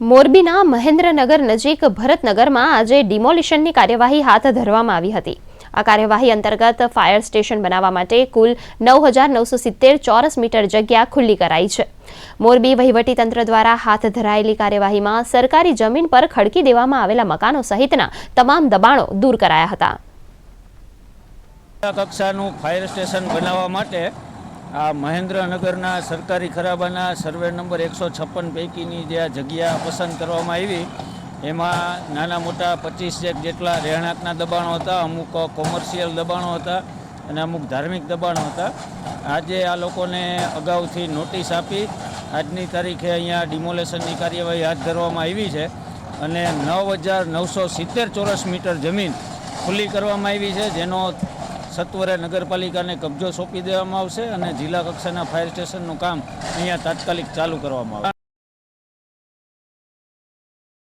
મોરબીના મહેન્દ્રનગર નજીક ભરતનગરમાં આજે ડિમોલિશનની કાર્યવાહી હાથ ધરવામાં આવી હતી. આ કાર્યવાહી અંતર્ગત ફાયર સ્ટેશન બનાવવા માટે કુલ નવ હજાર નવસો સિત્તેર ચોરસ મીટર જગ્યા ખુલ્લી કરાઈ છે. મોરબી વહીવટીતંત્ર દ્વારા હાથ ધરાયેલી કાર્યવાહીમાં સરકારી જમીન પર ખડકી દેવામાં આવેલા મકાનો સહિતના તમામ દબાણો દૂર કરાયા હતા. કક્ષાનું ફાયર સ્ટેશન બનાવવા માટે આ મહેન્દ્રનગરના સરકારી ખરાબાના સર્વે નંબર એકસો છપ્પન પૈકીની જે આ જગ્યા પસંદ કરવામાં આવી, એમાં નાના મોટા પચીસ એક જેટલા રહેણાંકના દબાણો હતા, અમુક કોમર્શિયલ દબાણો હતા અને અમુક ધાર્મિક દબાણો હતા. આજે આ લોકોને અગાઉથી નોટિસ આપી, આજની તારીખે અહીંયા ડિમોલેશનની કાર્યવાહી હાથ ધરવામાં આવી છે અને નવ હજાર નવસો સિત્તેર ચોરસ મીટર જમીન ખુલ્લી કરવામાં આવી છે, જેનો સત્વરે નગરપાલિકાને કબજો સોંપી દેવામાં આવશે અને જિલ્લા કક્ષાના ફાયર સ્ટેશનનું કામ અહીંયા તાત્કાલિક ચાલુ કરવામાં આવશે.